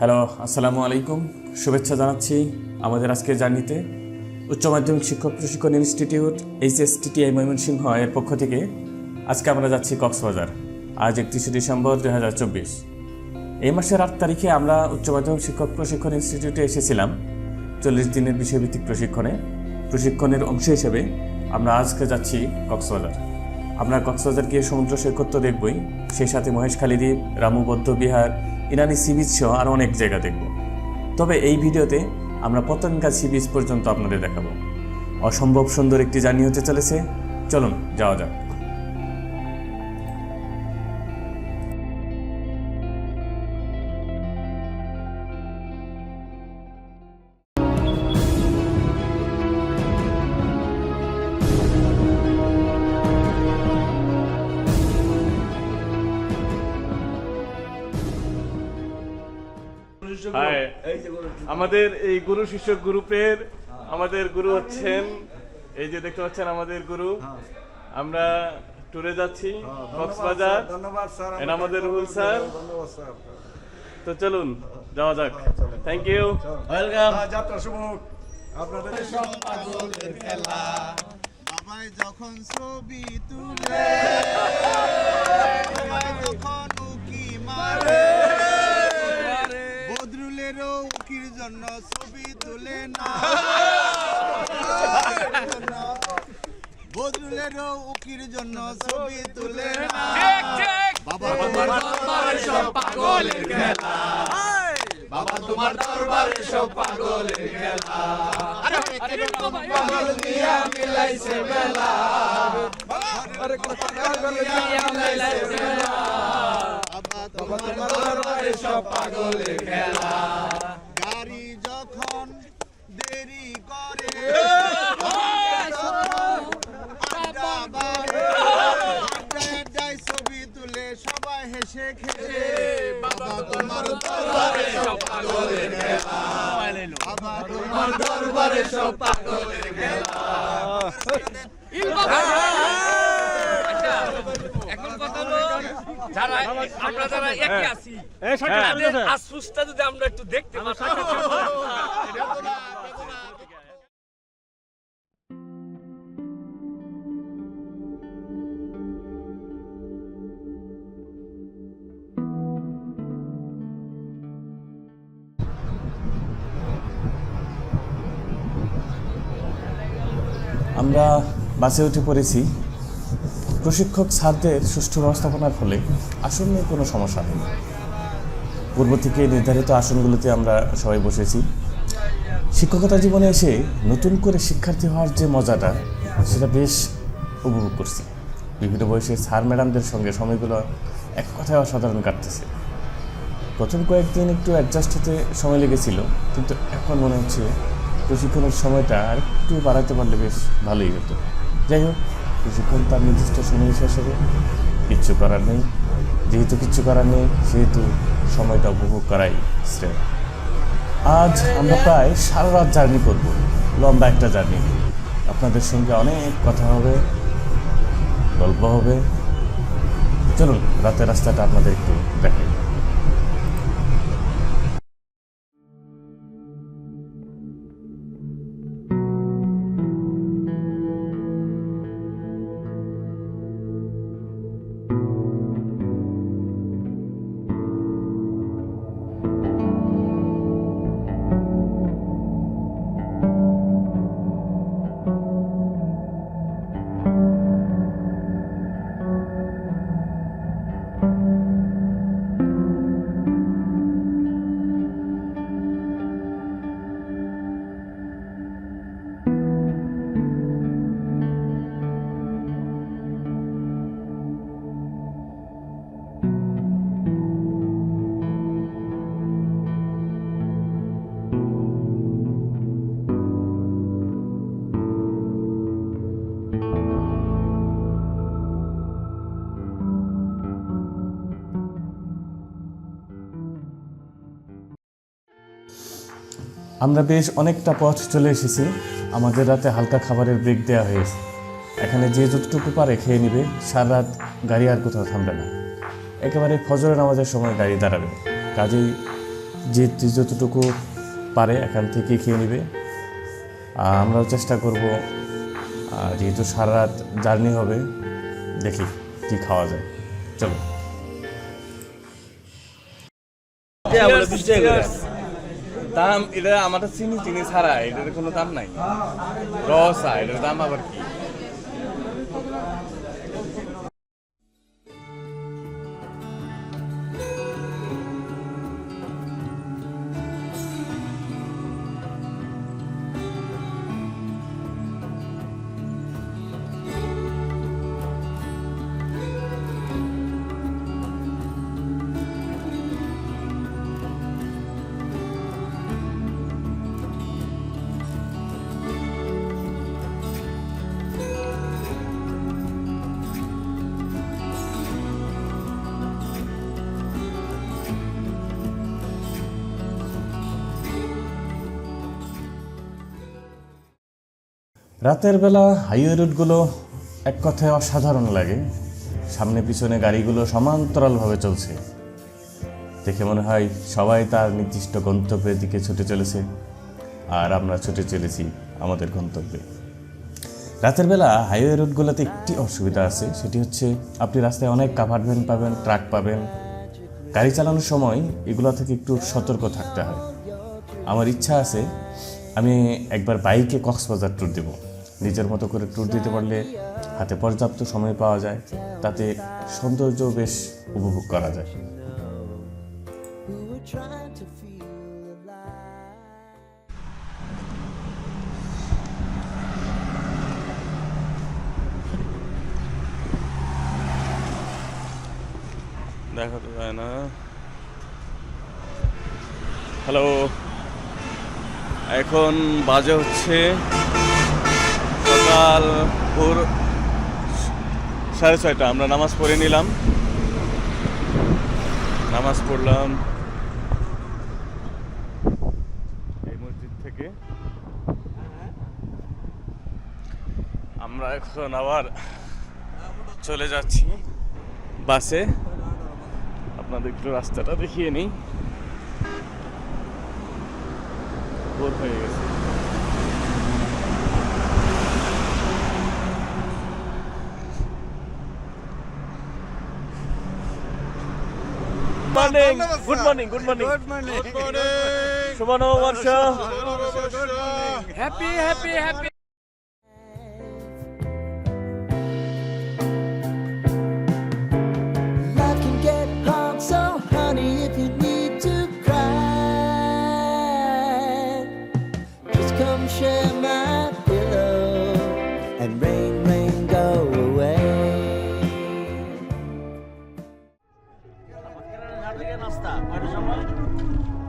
Hello, আসসালামু আলাইকুম। শুভেচ্ছা জানাচ্ছি আমাদের আজকের জার্নিতে। উচ্চ মাধ্যমিক শিক্ষক প্রশিক্ষণ ইনস্টিটিউট এইচএসটিটিআই ময়মনসিংহ এর পক্ষ থেকে আজকে আমরা যাচ্ছি কক্সবাজার, আজ একত্রিশে ডিসেম্বর দু হাজার চব্বিশ। এই মাসের আট তারিখে আমরা উচ্চ মাধ্যমিক শিক্ষক প্রশিক্ষণ ইনস্টিটিউটে এসেছিলাম, চল্লিশ দিনের বিষয়ভিত্তিক প্রশিক্ষণে। প্রশিক্ষণের অংশ হিসেবে আমরা আজকে যাচ্ছি কক্সবাজার। আমরা কক্সবাজার গিয়ে সমুদ্র সৈকত তো দেখবই। সেই সাথে মহেশখালী দ্বীপ রামু বৌদ্ধ বিহার ইরানি সি বিচ সহ আরও অনেক জায়গা দেখব। তবে এই ভিডিওতে আমরা পতঙ্গা সি বিচ পর্যন্ত আপনাদের দেখাবো। অসম্ভব সুন্দর একটি জার্নি হতে চলেছে। চলুন, যাওয়া যাক। হাই আমাদের এই গুরু শিষ্য গ্রুপের আমাদের গুরু হচ্ছেন এই যে দেখতে পাচ্ছেন আমাদের গুরু। আমরা ট্যুরে যাচ্ছি কক্সবাজার। ধন্যবাদ স্যার আমাদের রুহুল স্যার। ধন্যবাদ স্যার। তো চলুন যাওয়া যাক। থ্যাংক ইউ ওয়েলকাম যাত্রা শুভ। আপনাদের বাবাই যখন ছবি তুলে বাবাই যখন উকি মারে বদরুলেরও উকির জন্য ছবি তুলে না বদরুলেরও উকির জন্য ছবি তুলে না বাবা তোমার দরবারে সব পাগলের খেলা। বাবা তোমার দরবারে সব পাগলের খেলা। পাগল দিয়া মিলাইছে বেলা বাবা তোমার দরবারে সব পাগলের খেলা গাড়ি যখন দেরি করে আড্ডা বাড়ে, আড্ডায় আড্ডায় ছবি তুলে সবাই হেসে খেলে বাবা তোমার দরবারে সব পাগলের খেলা বাবা তোমার দরবারে সব পাগলের খেলা এখন কথা হলো যারা আমরা যারা আছি যদি আমরা একটু দেখতে পারতাম আমরা বাসে উঠে পড়েছি। প্রশিক্ষক স্যারদের সুষ্ঠু ব্যবস্থাপনার ফলে আসন নিয়ে কোনো সমস্যা নেই। পূর্ব থেকে নির্ধারিত আসনগুলোতে আমরা সবাই বসেছি। শিক্ষকতা জীবনে এসে নতুন করে শিক্ষার্থী হওয়ার যে মজাটা, সেটা বেশ উপভোগ করছি। বিভিন্ন বয়সের স্যার ম্যাডামদের সঙ্গে সময়গুলো এক কথায় অসাধারণ কাটতেছে। প্রথম কয়েকদিন একটু অ্যাডজাস্ট হতে সময় লেগেছিল, কিন্তু এখন মনে হচ্ছে প্রশিক্ষণের সময়টা আর একটু বাড়াতে পারলে বেশ ভালোই হতো। যাই হোক, প্রশিক্ষণ তার নির্দিষ্ট সময় শেষ হবে। কিচ্ছু করার নেই। যেহেতু কিচ্ছু করার নেই, সেহেতু সময়টা উপভোগ করাই শ্রেয়। আজ আমরা প্রায় সারা রাত জার্নি করব, লম্বা একটা জার্নি। আপনাদের সঙ্গে অনেক কথা হবে, গল্প হবে। চলুন, রাতের রাস্তাটা আপনাদের একটু দেখাই। আমরা বেশ অনেকটা পথ চলে এসেছি। আমাদের রাতে হালকা খাবারের ব্রেক দেওয়া হয়েছে। এখানে যে যতটুকু পারে খেয়ে নিবে, সারা রাত গাড়ি আর কোথাও থামবে না। একেবারে ফজরের নামাজের সময় গাড়ি দাঁড়াবে। কাজেই যে যতটুকু পারে এখান থেকে খেয়ে নেবে। আমরাও চেষ্টা করব যেহেতু সারা রাত জার্নি হবে, দেখি কি খাওয়া যায়। চলো। দাম, এটা আমাদের চিনি চিনি ছাড়া এটার কোনো দাম নাই। রসা, এটার দাম আবার কি? রাতের বেলা হাইওয়ে রুটগুলো এক কথায় অসাধারণ লাগে। সামনে পিছনে গাড়িগুলো সমান্তরালভাবে চলছে। দেখে মনে হয় সবাই তার নির্দিষ্ট গন্তব্যের দিকে ছুটে চলেছে। আর আমরা ছুটে চলেছি আমাদের গন্তব্যে। রাতের বেলা হাইওয়ে রুটগুলোতে একটি অসুবিধা আছে, সেটি হচ্ছে আপনি রাস্তায় অনেক ভ্যান পাবেন ট্রাক পাবেন। গাড়ি চালানোর সময় এগুলো থেকে একটু সতর্ক থাকতে হয়। আমার ইচ্ছা আছে, আমি একবার বাইকে কক্সবাজার ট্যুর দেব। নিজের মতো করে ট্যুর দিতে পারলে হাতে পর্যাপ্ত সময় পাওয়া যায়, তাতে সৌন্দর্য বেশ উপভোগ করা যায়. দেখা তো যায় না হ্যালো এখন বাজে হচ্ছে সকাল ভোর সাড়ে ছয়টা, আমরা নামাজ পড়ে নিলাম। নামাজ পড়লাম এই মসজিদ থেকে। আমরা এখন আবার চলে যাচ্ছি বাসে। আপনাদের একটু রাস্তাটা দেখিয়ে নিই। ভোর হয়ে গেছে। morning good morning good morning good morning শুভ নববর্ষ হ্যাপি হ্যাপি হ্যাপি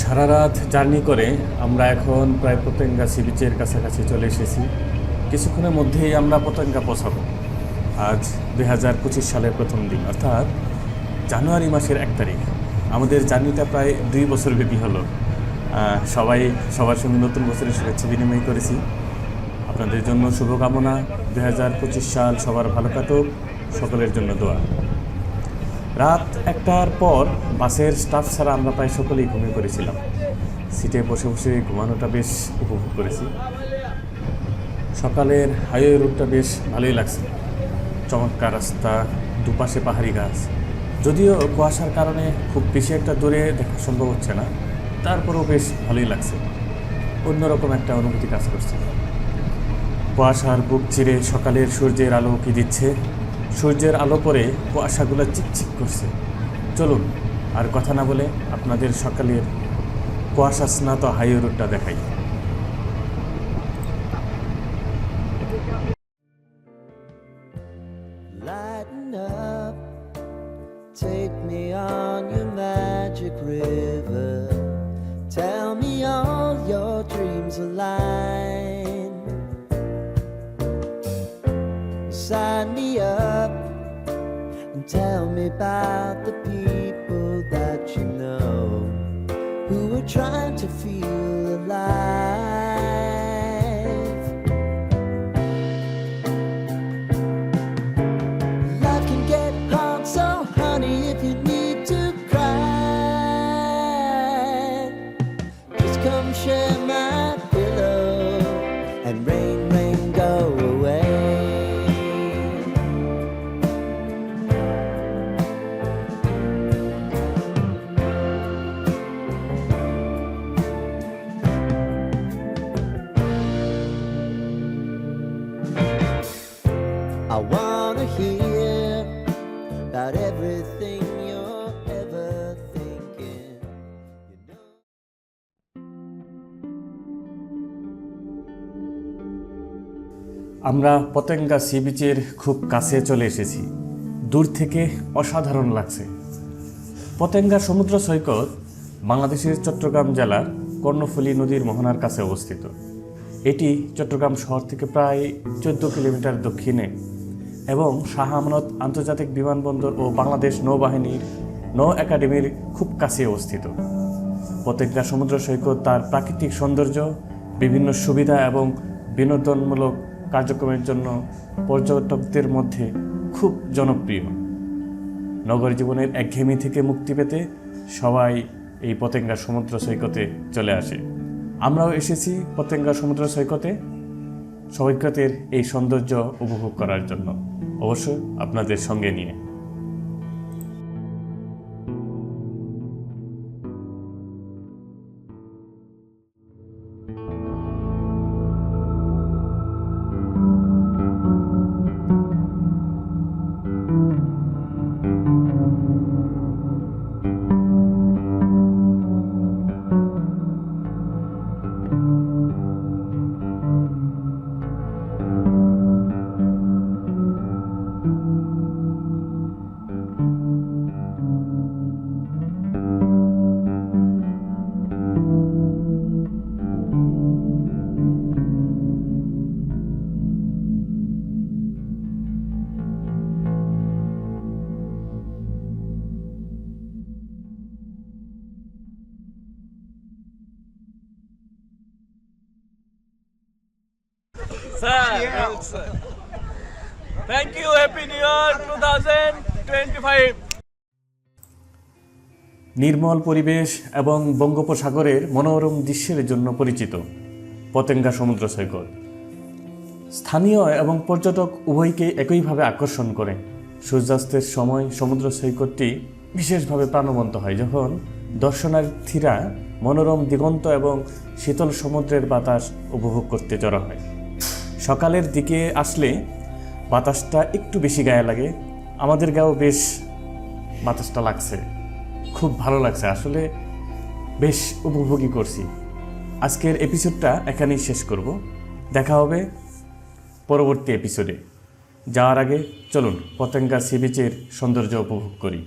সারা রাত জার্নি করে আমরা এখন প্রায় পতেঙ্গা সি বিচের কাছাকাছি চলে এসেছি। কিছুক্ষণের মধ্যেই আমরা পতেঙ্গা পৌঁছাবো। আজ দুই হাজার পঁচিশ সালের প্রথম দিন, অর্থাৎ জানুয়ারি মাসের এক তারিখ। আমাদের জার্নিটা প্রায় দুই বছর ব্যাপী হলো। সবাই সবার সঙ্গে নতুন বছরের শুভেচ্ছা বিনিময় করেছি। আপনাদের জন্য শুভকামনা। দুই হাজার পঁচিশ সাল সবার ভালো কাটুক, সকলের জন্য দোয়া। রাত একটার পর বাসের স্টাফ ছাড়া আমরা প্রায় সকলেই ঘুমিয়ে পড়েছিলাম। সিটে বসে বসে ঘুমানোটা বেশ উপভোগ করেছি। সকালের হাইওয়ে রুটটা বেশ ভালোই লাগছে। চমৎকার রাস্তা, দুপাশে পাহাড়ি গাছ। যদিও কুয়াশার কারণে খুব বেশি একটা দূরে দেখা সম্ভব হচ্ছে না। তারপরেও বেশ ভালোই লাগছে। অন্যরকম একটা অনুভূতি কাজ করছে। কুয়াশার বুক চিরে সকালের সূর্যের আলো কি দিচ্ছে? সূর্যের আলো পরে কুয়াশাগুলো চিকচিক করছে। চলুন, আর কথা না বলে আপনাদের সকালের কুয়াশা স্নাত হাইওয়ে রোডটা দেখাই। About wanna hear about everything you're ever thinking. You know. আমরা পতেঙ্গা সি বিচের খুব কাছে চলে এসেছি দূর থেকে অসাধারণ লাগছে পতেঙ্গা সমুদ্র সৈকত বাংলাদেশের চট্টগ্রাম জেলার কর্ণফুলী নদীর মোহনার কাছে অবস্থিত এটি চট্টগ্রাম শহর থেকে প্রায় চোদ্দ কিলোমিটার দক্ষিণে এবং শাহ আমানত আন্তর্জাতিক বিমানবন্দর ও বাংলাদেশ নৌবাহিনীর নৌ একাডেমির খুব কাছে অবস্থিত। পতেঙ্গা সমুদ্র সৈকত তার প্রাকৃতিক সৌন্দর্য, বিভিন্ন সুবিধা এবং বিনোদনমূলক কার্যক্রমের জন্য পর্যটকদের মধ্যে খুব জনপ্রিয়। নগর জীবনের একঘেয়েমি থেকে মুক্তি পেতে সবাই এই পতেঙ্গা সমুদ্র সৈকতে চলে আসে। আমরাও এসেছি পতেঙ্গা সমুদ্র সৈকতে। সৈকতের এই সৌন্দর্য উপভোগ করার জন্য। অবশ্যই আপনাদের সঙ্গে নিয়ে। Sir thank you happy new year two thousand twenty five নির্মল পরিবেশ এবং বঙ্গোপসাগরের মনোরম দৃশ্যের জন্য পরিচিত পতেঙ্গা সমুদ্র সৈকত। স্থানীয় এবং পর্যটক উভয়কে একইভাবে আকর্ষণ করে। সূর্যাস্তের সময় সমুদ্র সৈকতটি বিশেষভাবে প্রাণবন্ত হয় যখন দর্শনার্থীরা মনোরম দিগন্ত এবং শীতল সমুদ্রের বাতাস উপভোগ করতে জড়ো হয়। সকালের দিকে আসলে বাতাসটা একটু বেশি গায়ে লাগে। আমাদের গায়েও বেশ বাতাসটা লাগছে। খুব ভালো লাগছে। আসলে বেশ উপভোগী করছি। আজকের এপিসোডটা এখানেই শেষ করব। দেখা হবে পরবর্তী এপিসোডে যাওয়ার আগে চলুন, পতেঙ্গা সি বিচের সৌন্দর্য উপভোগ করি।